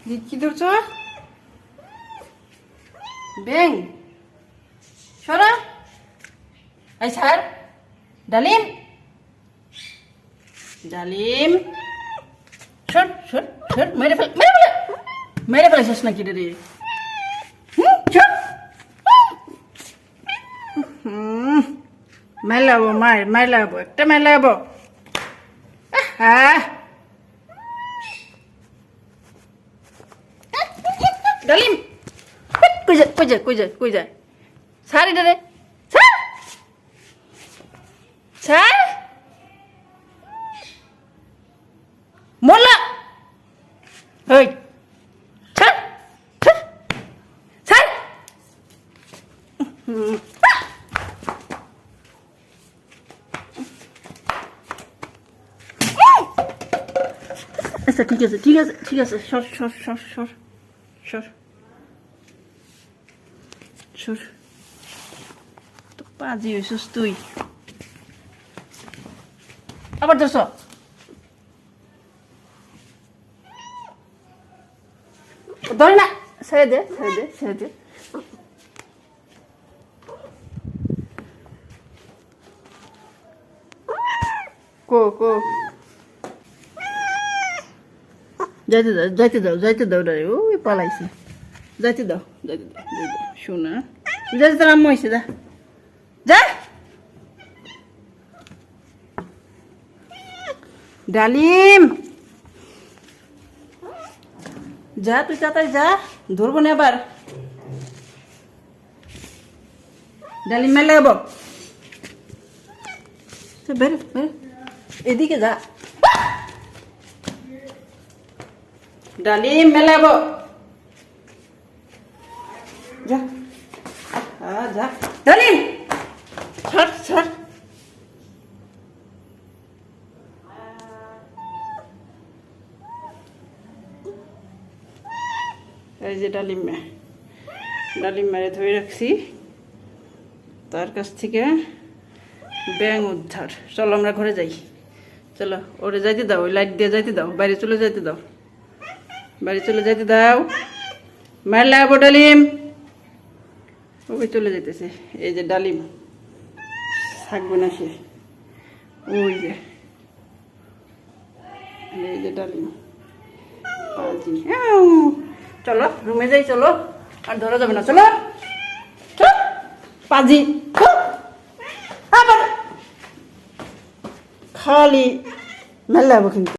কি ধরছ ব্যাং সরা এই স্যার ডালিম ডালিম সর সর সর মেরে ফেল মেরে ফেলে মেরে ফেলেছিস নাকি রে মেলাবো মায়ের মেলাবো একটা মেলাবো হ্যাঁ ডালিম কই যায় কই যায় কই যায় কই যায় স্যার! এটা রে স্যার! স্যার! মোল্লা স্যার! আচ্ছা ঠিক আছে ঠিক আছে ঠিক আছে। সর সর সর সর সর। সর তো পাজি হয়েছিস তুই। আবার ধরছ। ধরে না, ছেড়ে দে ছেড়ে দে ছেড়ে দে। কো কো। যাইতে দাও যাইতে দাও যাইতে দাও রে ওই পালাইছে। যাইতে দাও যাইতে দাও শোনা। যাইতে তোর আম্মা হয়েছে যা। যা। ডালিম। যা, তুই তাড়াতাড়ি যা, ধরবো না এবার। ডালিম মেলে যাব। বেরো বেরো। এদিকে যা। ডালিম মেলাবো যা। যা। ডালিম ছাড় ছাড়। এই যে ডালিম ডালিম মেরে ধরে রাখছি। তার কাছ থেকে ব্যাং উদ্ধার। চলো, আমরা ঘরে যাই। চলো, ওরে যাইতে দাও, ওই লাইট দিয়ে যাইতে দাও। বাইরে চলে যাইতে দাও। বাড়ি চলে যেতে দাও। মারলে আবো ওকে চলে যেতেছে এই যে ডালিম। থাকবে না সে। ওই যে। এই যে ডালিম। চলো, রুমে যাই, চলো। আর ধরা যাবে না, চলো। পাজি। আবার। খালি। মেলাবো কিন্তু।